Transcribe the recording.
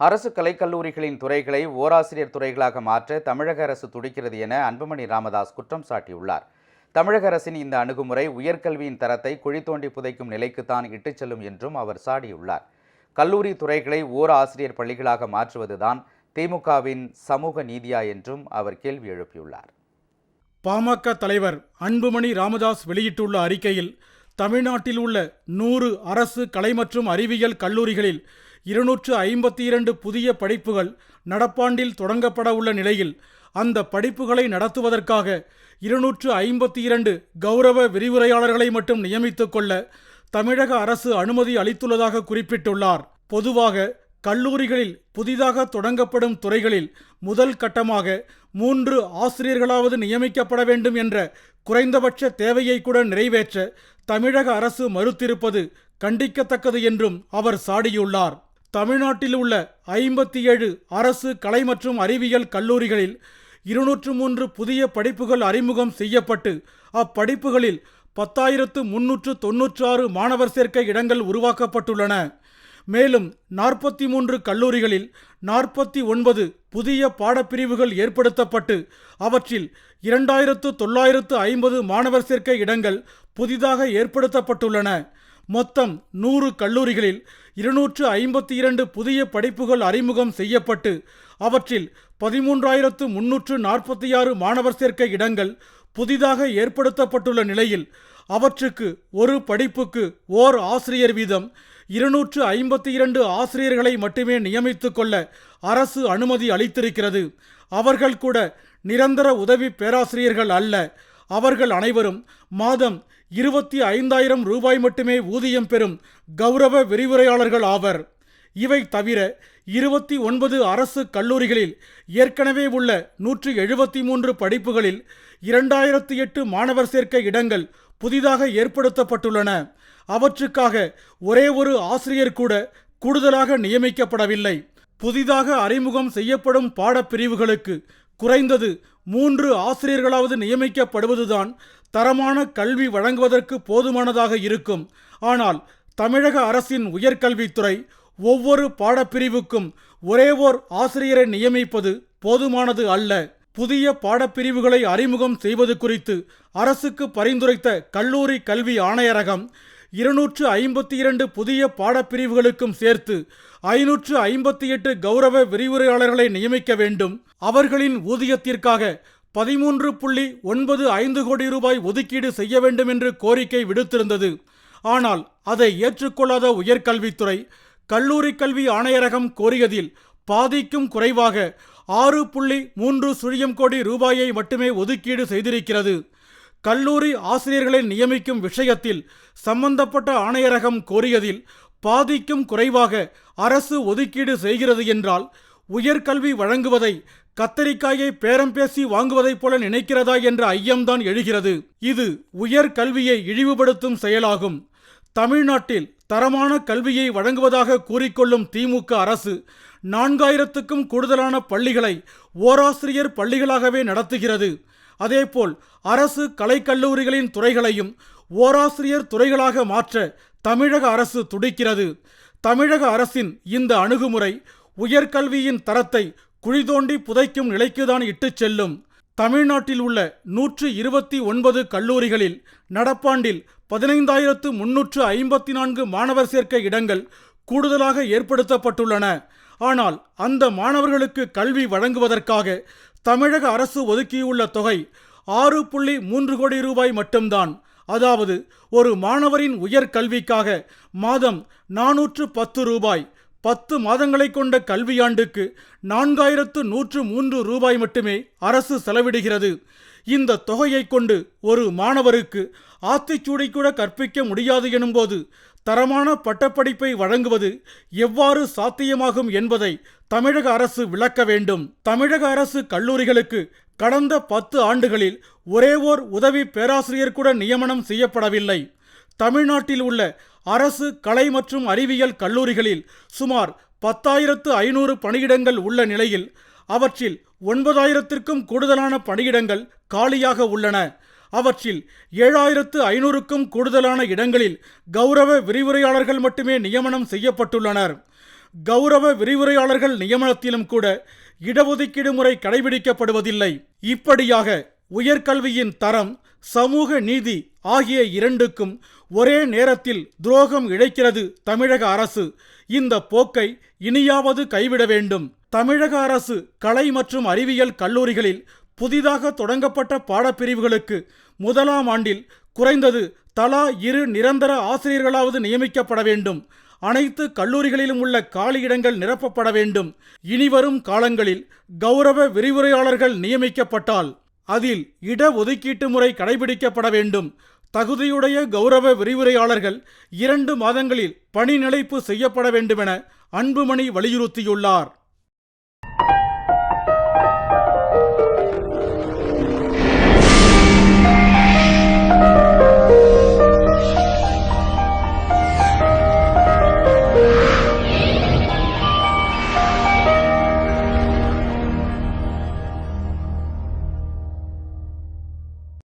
அரசு கலைக்கல்லூரிகளின் துறைகளை ஓராசிரியர் துறைகளாக மாற்ற தமிழக அரசு துடிக்கிறது என அன்புமணி ராமதாஸ் குற்றம் சாட்டியுள்ளார். தமிழக அரசின் இந்த அணுகுமுறை உயர்கல்வியின் தரத்தை குழி தோண்டி புதைக்கும் நிலைக்குத்தான் இட்டுச் செல்லும் என்றும் அவர் சாடியுள்ளார். கல்லூரி துறைகளை ஓர் ஆசிரியர் பள்ளிகளாக மாற்றுவதுதான் திமுகவின் சமூக நீதியா என்றும் அவர் கேள்வி எழுப்பியுள்ளார். பாமக தலைவர் அன்புமணி ராமதாஸ் வெளியிட்டுள்ள அறிக்கையில் தமிழ்நாட்டில் உள்ள நூறு அரசு கலை மற்றும் அறிவியல் கல்லூரிகளில் இருநூற்று ஐம்பத்தி இரண்டு புதிய படிப்புகள் நடப்பாண்டில் தொடங்கப்பட உள்ள நிலையில் அந்த படிப்புகளை நடத்துவதற்காக இருநூற்று ஐம்பத்தி இரண்டு கௌரவ விரிவுரையாளர்களை மட்டும் நியமித்துக் கொள்ள தமிழக அரசு அனுமதி அளித்துள்ளதாக குறிப்பிட்டுள்ளார். பொதுவாக கல்லூரிகளில் புதிதாக தொடங்கப்படும் துறைகளில் முதல் கட்டமாக மூன்று ஆசிரியர்களாவது நியமிக்கப்பட வேண்டும் என்ற குறைந்தபட்ச தேவையை கூட நிறைவேற்ற தமிழக அரசு மறுத்திருப்பது கண்டிக்கத்தக்கது என்றும் அவர் சாடியுள்ளார். தமிழ்நாட்டில் உள்ள ஐம்பத்தி ஏழு அரசு கலை மற்றும் அறிவியல் கல்லூரிகளில் இருநூற்று மூன்று புதிய படிப்புகள் அறிமுகம் செய்யப்பட்டு அப்படிப்புகளில் பத்தாயிரத்து முன்னூற்று தொன்னூற்றாறு மாணவர் சேர்க்கை இடங்கள் உருவாக்கப்பட்டுள்ளன. மேலும் நாற்பத்தி மூன்று கல்லூரிகளில் நாற்பத்தி ஒன்பது புதிய பாடப்பிரிவுகள் ஏற்படுத்தப்பட்டு அவற்றில் இரண்டாயிரத்து தொள்ளாயிரத்து ஐம்பது மாணவர் சேர்க்கை இடங்கள் புதிதாக ஏற்படுத்தப்பட்டுள்ளன. மொத்தம் நூறு கல்லூரிகளில் இருநூற்று ஐம்பத்தி இரண்டு புதிய படிப்புகள் அறிமுகம் செய்யப்பட்டு அவற்றில் பதிமூன்றாயிரத்து முன்னூற்று நாற்பத்தி ஆறு மாணவர் சேர்க்கை இடங்கள் புதிதாக ஏற்படுத்தப்பட்டுள்ள நிலையில் அவற்றுக்கு ஒரு படிப்புக்கு ஓர் ஆசிரியர் வீதம் இருநூற்று ஐம்பத்தி இரண்டு ஆசிரியர்களை மட்டுமே நியமித்து கொள்ள அரசு அனுமதி அளித்திருக்கிறது. அவர்கள் கூட நிரந்தர உதவி பேராசிரியர்கள் அல்ல அவர்கள் அனைவரும் மாதம் இருபத்தி ஐந்தாயிரம் ரூபாய் மட்டுமே ஊதியம் பெறும் கௌரவ விரிவுரையாளர்கள் ஆவர். இவை தவிர இருபத்தி ஒன்பது அரசு கல்லூரிகளில் ஏற்கனவே உள்ள நூற்றி எழுபத்தி மூன்று படிப்புகளில் இரண்டாயிரத்தி எட்டு மாணவர் சேர்க்கை இடங்கள் புதிதாக ஏற்படுத்தப்பட்டுள்ளன. அவற்றுக்காக ஒரே ஒரு ஆசிரியர் கூட கூடுதலாக நியமிக்கப்படவில்லை. புதிதாக அறிமுகம் செய்யப்படும் பாடப்பிரிவுகளுக்கு குறைந்தது மூன்று ஆசிரியர்களாவது நியமிக்கப்படுவதுதான் தரமான கல்வி வழங்குவதற்கு போதுமானதாக இருக்கும். ஆனால் தமிழக அரசின் உயர்கல்வித்துறை ஒவ்வொரு பாடப்பிரிவுக்கும் ஒரே ஓர் ஆசிரியரை நியமிப்பது போதுமானது அல்ல. புதிய பாடப்பிரிவுகளை அறிமுகம் செய்வது குறித்து அரசுக்கு பரிந்துரைத்த கல்லூரி கல்வி ஆணையரகம் இருநூற்று ஐம்பத்தி இரண்டு புதிய பாடப்பிரிவுகளுக்கும் சேர்த்து ஐநூற்று ஐம்பத்தி எட்டு கௌரவ விரிவுரையாளர்களை நியமிக்க வேண்டும். அவர்களின் ஊதியத்திற்காக பதிமூன்று புள்ளி ஒன்பது ஐந்து கோடி ரூபாய் ஒதுக்கீடு செய்ய வேண்டும் என்று கோரிக்கை விடுத்திருந்தது. ஆனால் அதை ஏற்றுக்கொள்ளாத உயர்கல்வித்துறை கல்லூரி கல்வி ஆணையரகம் கோரியதில் பாதிக்கும் குறைவாக ஆறு புள்ளி மூன்று சுழியம் கோடி ரூபாயை மட்டுமே ஒதுக்கீடு செய்திருக்கிறது. கல்லூரி ஆசிரியர்களை நியமிக்கும் விஷயத்தில் சம்பந்தப்பட்ட ஆணையரகம் கோரியதில் பாதிக்கும் குறைவாக அரசு ஒதுக்கீடு செய்கிறது என்றால் உயர்கல்வி வழங்குவதை கத்தரிக்காயை பேரம் பேசி வாங்குவதைப் போல நினைக்கிறதா என்ற ஐயம்தான் எழுகிறது. இது உயர்கல்வியை இழிவுபடுத்தும் செயலாகும். தமிழ்நாட்டில் தரமான கல்வியை வழங்குவதாக கூறிக்கொள்ளும் திமுக அரசு நான்காயிரத்துக்கும் கூடுதலான பள்ளிகளை ஓராசிரியர் பள்ளிகளாகவே நடத்துகிறது. அதேபோல் அரசு கலைக்கல்லூரிகளின் துறைகளையும் ஓராசிரியர் துறைகளாக மாற்ற தமிழக அரசு துடிக்கிறது. தமிழக அரசின் இந்த அணுகுமுறை உயர்கல்வியின் தரத்தை குழி தோண்டி புதைக்கும் நிலைக்குதான் இட்டுச் செல்லும். தமிழ்நாட்டில் உள்ள நூற்று இருபத்தி ஒன்பது கல்லூரிகளில் நடப்பாண்டில் பதினைந்தாயிரத்து முன்னூற்று ஐம்பத்தி நான்கு மாணவர் சேர்க்கை இடங்கள் கூடுதலாக ஏற்படுத்தப்பட்டுள்ளன. ஆனால் அந்த மாணவர்களுக்கு கல்வி வழங்குவதற்காக தமிழக அரசு ஒதுக்கியுள்ள தொகை ஆறு புள்ளி மூன்று கோடி ரூபாய் மட்டும்தான். அதாவது ஒரு மாணவரின் உயர்கல்விக்காக மாதம் நானூற்று பத்து ரூபாய் பத்து மாதங்களை கொண்ட கல்வியாண்டுக்கு நான்காயிரத்து நூற்று மூன்று ரூபாய் மட்டுமே அரசு செலவிடுகிறது. இந்த தொகையை கொண்டு ஒரு மாணவருக்கு ஆத்திச்சூடை கூட கற்பிக்க முடியாது எனும்போது தரமான பட்டப்படிப்பை வழங்குவது எவ்வாறு சாத்தியமாகும் என்பதை தமிழக அரசு விளக்க வேண்டும். தமிழக அரசு கல்லூரிகளுக்கு கடந்த பத்து ஆண்டுகளில் ஒரே ஓர் உதவி பேராசிரியர் கூட நியமனம் செய்யப்படவில்லை. தமிழ்நாட்டில் உள்ள அரசு கலை மற்றும் அறிவியல் கல்லூரிகளில் சுமார் பத்தாயிரத்து ஐநூறு பணியிடங்கள் உள்ள நிலையில் அவற்றில் ஒன்பதாயிரத்திற்கும் கூடுதலான பணியிடங்கள் காலியாக உள்ளன. அவற்றில் ஏழாயிரத்து ஐநூறுக்கும் கூடுதலான இடங்களில் கௌரவ விரிவுரையாளர்கள் மட்டுமே நியமனம் செய்யப்பட்டுள்ளனர். கௌரவ விரிவுரையாளர்கள் நியமனத்திலும் கூட இடஒதுக்கீடு முறை கடைபிடிக்கப்படுவதில்லை. இப்படியாக உயர்கல்வியின் தரம் சமூக நீதி ஆகிய இரண்டுக்கும் ஒரே நேரத்தில் துரோகம் இழைக்கிறது தமிழக அரசு. இந்த போக்கை இனியாவது கைவிட வேண்டும். தமிழக அரசு கலை மற்றும் அறிவியல் கல்லூரிகளில் புதிதாக தொடங்கப்பட்ட பாடப்பிரிவுகளுக்கு முதலாம் ஆண்டில் குறைந்தது தலா இரு நிரந்தர ஆசிரியர்களாவது நியமிக்கப்பட வேண்டும். அனைத்து கல்லூரிகளிலும் உள்ள காலியிடங்கள் நிரப்பப்பட வேண்டும். இனிவரும் காலங்களில் கௌரவ விரிவுரையாளர்கள் நியமிக்கப்பட்டால் அதில் இட ஒதுக்கீட்டு முறை கடைபிடிக்கப்பட வேண்டும். தகுதியுடைய கௌரவ விரிவுரையாளர்கள் இரண்டு மாதங்களில் பணி நிலைப்பு செய்யப்பட வேண்டுமென அன்புமணி வலியுறுத்தியுள்ளார்.